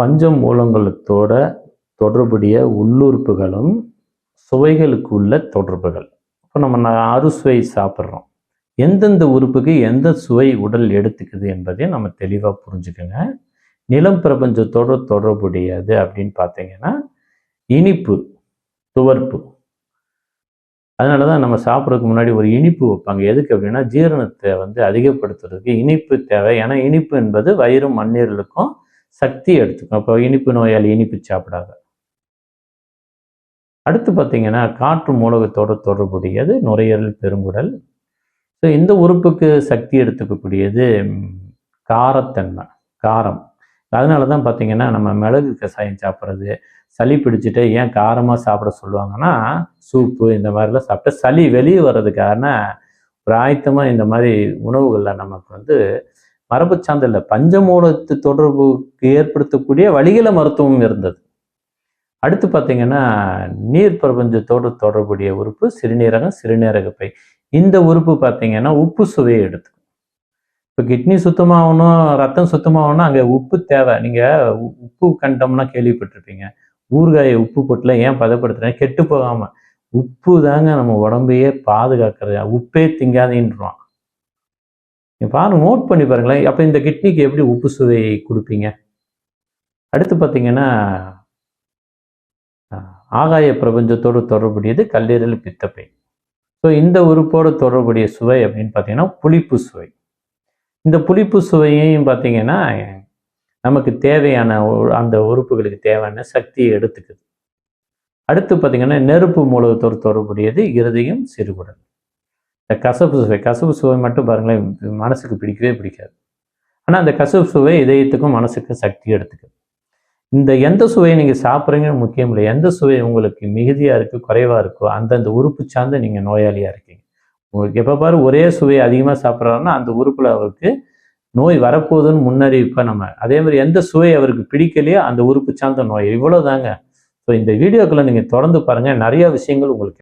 பஞ்ச மூலங்களத்தோட தொடர்புடைய உள்ளுறுப்புகளும் சுவைகளுக்கு உள்ள தொடர்புகள். இப்போ நம்ம அறுசுவை சாப்பிட்றோம். எந்தெந்த உறுப்புக்கு எந்த சுவை உடல் எடுத்துக்குது என்பதை நம்ம தெளிவாக புரிஞ்சுக்கோங்க. நிலம் பிரபஞ்சத்தோட தொடர்புடையது அப்படின்னு பார்த்தீங்கன்னா இனிப்பு துவர்ப்பு. அதனால தான் நம்ம சாப்பிட்றதுக்கு முன்னாடி ஒரு இனிப்பு வைப்பாங்க. எதுக்கு அப்படின்னா ஜீரணத்தை வந்து அதிகப்படுத்துறதுக்கு இனிப்பு தேவை. ஏன்னா இனிப்பு என்பது வயிறும் மண்ணீரலுக்கும் சக்தி எடுத்துக்கும். அப்போ இனிப்பு நோயாளி இனிப்பு சாப்பிடாத. அடுத்து பார்த்தீங்கன்னா காற்று மூலகத்தோட தொடர்புடையது நுரையீரல் பெருங்குடல். ஸோ இந்த உறுப்புக்கு சக்தி எடுத்துக்கக்கூடியது காரத்தன்மை காரம். அதனால தான் பார்த்தீங்கன்னா நம்ம மிளகு கசாயம் சாப்பிட்றது சளி பிடிச்சிட்டு ஏன் காரமாக சாப்பிட சொல்லுவாங்கன்னா சூப்பு இந்த மாதிரிலாம் சாப்பிட்டா சளி வெளியே வர்றதுக்கான பிராயத்தமாக இந்த மாதிரி உணவுகளில் நமக்கு வந்து மரபு சார்ந்த இல்லை பஞ்சமூலத்து தொடர்புக்கு ஏற்படுத்தக்கூடிய வழிகள மருத்துவம் இருந்தது. அடுத்து பார்த்தீங்கன்னா நீர் பிரபஞ்சத்தோடு தொடர்புடைய உறுப்பு சிறுநீரகம் சிறுநீரக பை. இந்த உறுப்பு பார்த்தீங்கன்னா உப்பு சுவையை எடுத்துக்கும். இப்போ கிட்னி சுத்தமாகணும் ரத்தம் சுத்தமாகணும் அங்கே உப்பு தேவை. நீங்கள் உப்பு கண்டம்னா கேள்விப்பட்டிருப்பீங்க. ஊறுகாயை உப்பு போட்டுல ஏன் பதப்படுத்துறேன் கெட்டு போகாமல் உப்பு தாங்க நம்ம உடம்பையே பாதுகாக்கிறது. உப்பே திங்காதீன்றான் நீங்கள் பாருங்க நோட் பண்ணி பாருங்களேன். அப்போ இந்த கிட்னிக்கு எப்படி உப்பு சுவை கொடுப்பீங்க? அடுத்து பார்த்தீங்கன்னா ஆகாய பிரபஞ்சத்தோடு தொடர்புடையது கல்லீரல் பித்தப்பை. ஸோ இந்த உறுப்போடு தொடர்புடைய சுவை அப்படின்னு பார்த்தீங்கன்னா புளிப்பு சுவை. இந்த புளிப்பு சுவையையும் பார்த்தீங்கன்னா நமக்கு தேவையான அந்த உறுப்புகளுக்கு தேவையான சக்தியை எடுத்துக்குது. அடுத்து பார்த்தீங்கன்னா நெருப்பு மூலத்தோடு தொடர்புடையது இருதயம் சிறுகுடல். இந்த கசப்பு சுவை கசப்பு சுவை மட்டும் பாருங்களேன் மனசுக்கு பிடிக்கவே பிடிக்காது. ஆனால் அந்த கசப்பு சுவை இதயத்துக்கும் மனசுக்கும் சக்தி எடுத்துக்குது. இந்த எந்த சுவையை நீங்கள் சாப்பிட்றீங்கன்னு முக்கியம் இல்லை. எந்த சுவை உங்களுக்கு மிகுதியாக இருக்குது குறைவாக இருக்கோ அந்தந்த உறுப்பு சார்ந்து நீங்கள் நோயாளியாக இருக்கீங்க. உங்களுக்கு எப்போ பாரு ஒரே சுவையை அதிகமாக சாப்பிட்றாருன்னா அந்த உறுப்பில் அவருக்கு நோய் வரப்போகுதுன்னு முன்னறிவிப்பாக நம்ம. அதே மாதிரி எந்த சுவை அவருக்கு பிடிக்கலையோ அந்த உறுப்பு சார்ந்த நோய். இவ்வளோ தாங்க ஸோ இந்த வீடியோக்களை நீங்கள் தொடர்ந்து பாருங்கள் நிறைய விஷயங்கள் உங்களுக்கு